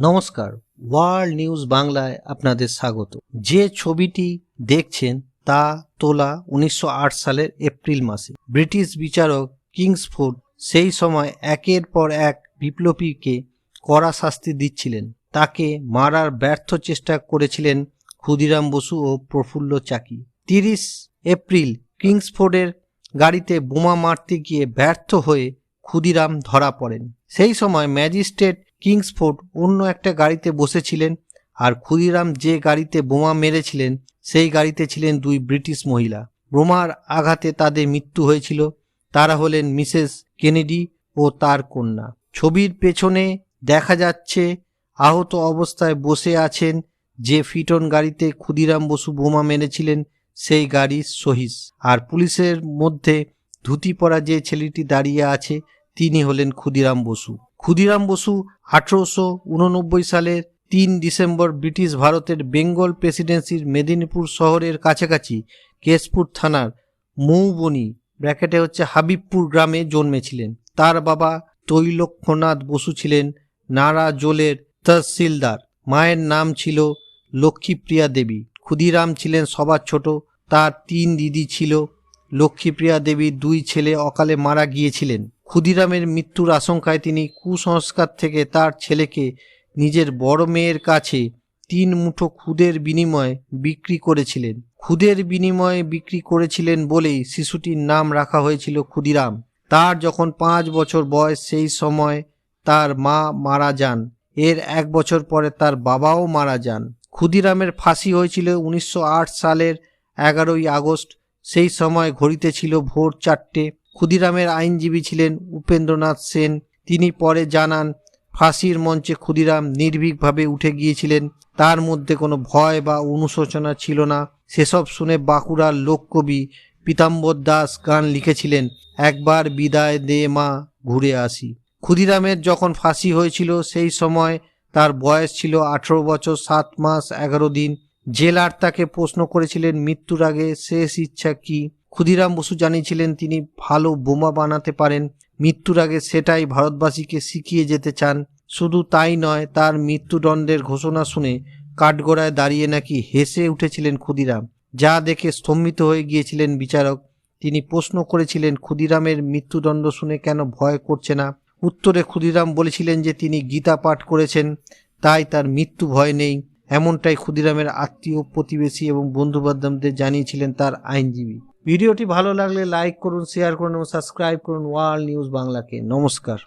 নমস্কার, world news বাংলায় আপনাদের স্বাগত। যে ছবিটি দেখছেন তা তোলা উনিশশো আট সালের এপ্রিল মাসে। ব্রিটিশ বিচারক কিংসফোর্ড সেই সময় একের পর এক বিপ্লবীকে কড়া শাস্তি দিচ্ছিলেন। তাকে মারার ব্যর্থ চেষ্টা করেছিলেন ক্ষুদিরাম বসু ও প্রফুল্ল চাকি। তিরিশ এপ্রিল কিংসফোর্ডের গাড়িতে বোমা মারতে গিয়ে ব্যর্থ হয়ে ক্ষুদিরাম ধরা পড়েন। সেই সময় ম্যাজিস্ট্রেট কিংসফোর্ড অন্য একটা গাড়িতে বসেছিলেন আর ক্ষুদিরাম যে গাড়িতে বোমা মেরেছিলেন, সেই গাড়িতে ছিলেন দুই ব্রিটিশ মহিলা। বোমার আঘাতে তাদের মৃত্যু হয়েছিল। তারা হলেন মিসেস কেনেডি ও তার কন্যা। ছবির পেছনে দেখা যাচ্ছে আহত অবস্থায় বসে আছেন যে ফিটন গাড়িতে ক্ষুদিরাম বসু বোমা মেরেছিলেন, সেই গাড়ির সহিস। আর পুলিশের মধ্যে ধুতি পরা যে ছেলেটি দাঁড়িয়ে আছে, তিনি হলেন ক্ষুদিরাম বসু। ক্ষুদিরাম বসু আঠারোশো উননব্বই সালের তিন ডিসেম্বর ব্রিটিশ ভারতের বেঙ্গল প্রেসিডেন্সির মেদিনীপুর শহরের কাছাকাছি কেশপুর থানার মৌবনি ব্র্যাকেটে হচ্ছে হাবিবপুর গ্রামে জন্মেছিলেন। তার বাবা তৈলক্ষ্যনাথ বসু ছিলেন নারা জোলের তহসিলদার। মায়ের নাম ছিল লক্ষ্মীপ্রিয়া দেবী। ক্ষুদিরাম ছিলেন সবার ছোট। তার তিন দিদি ছিল লক্ষ্মীপ্রিয়া দেবীর দুই ছেলে অকালে মারা গিয়েছিলেন। ক্ষুদিরামের মৃত্যুর আশঙ্কায় তিনি কুসংস্কার থেকে তার ছেলেকে নিজের বড় মেয়ের কাছে তিন মুঠো খুদের বিনিময়ে বিক্রি করেছিলেন। খুদের বিনিময়ে বিক্রি করেছিলেন বলেই শিশুটির নাম রাখা হয়েছিল ক্ষুদিরাম। তার যখন পাঁচ বছর বয়স, সেই সময় তার মা মারা যান। এর এক বছর পরে তার বাবাও মারা যান। ক্ষুদিরামের ফাঁসি হয়েছিল উনিশশো আট সালের এগারোই আগস্ট। সেই সময় ঘড়িতে ছিল ভোর চারটে। ক্ষুদিরামের আইনজীবী ছিলেন উপেন্দ্রনাথ সেন। তিনি পরে জানান, ফাঁসির মঞ্চে ক্ষুদিরাম নির্ভীকভাবে উঠে গিয়েছিলেন। তার মধ্যে কোনো ভয় বা অনুশোচনা ছিল না। সেসব শুনে বাঁকুড়ার লোককবি পীতাম্বর দাস গান লিখেছিলেন, একবার বিদায় দে মা, ঘুরে আসি। ক্ষুদিরামের যখন ফাঁসি হয়েছিল, সেই সময় তার বয়স ছিল আঠেরো বছর, সাত মাস, এগারো দিন। জেলার তাকে প্রশ্ন করেছিলেন, মৃত্যুর আগে শেষ ইচ্ছা কি? ক্ষুদিরাম বসু জানিয়েছিলেন, তিনি ভালো বোমা বানাতে পারেন। মৃত্যুর আগে সেটাই ভারতবাসীকে শিখিয়ে যেতে চান। শুধু তাই নয়, তার মৃত্যুদণ্ডের ঘোষণা শুনে কাঠগড়ায় দাঁড়িয়ে নাকি হেসে উঠেছিলেন ক্ষুদিরাম। যা দেখে স্তম্ভিত হয়ে গিয়েছিলেন বিচারক। তিনি প্রশ্ন করেছিলেন, ক্ষুদিরামের মৃত্যুদণ্ড শুনে কেন ভয় করছে না? উত্তরে ক্ষুদিরাম বলেছিলেন যে, তিনি গীতা পাঠ করেছেন, তাই তার মৃত্যু ভয় নেই। এমনটাই ক্ষুদিরামের আত্মীয়, প্রতিবেশী এবং বন্ধুবান্ধবদের জানিয়েছিলেন তার আইনজীবী। ভিডিওটি ভালো লাগলে লাইক করুন শেয়ার করুন এবং সাবস্ক্রাইব করুন ওয়ার্ল্ড নিউজ বাংলাকে। নমস্কার।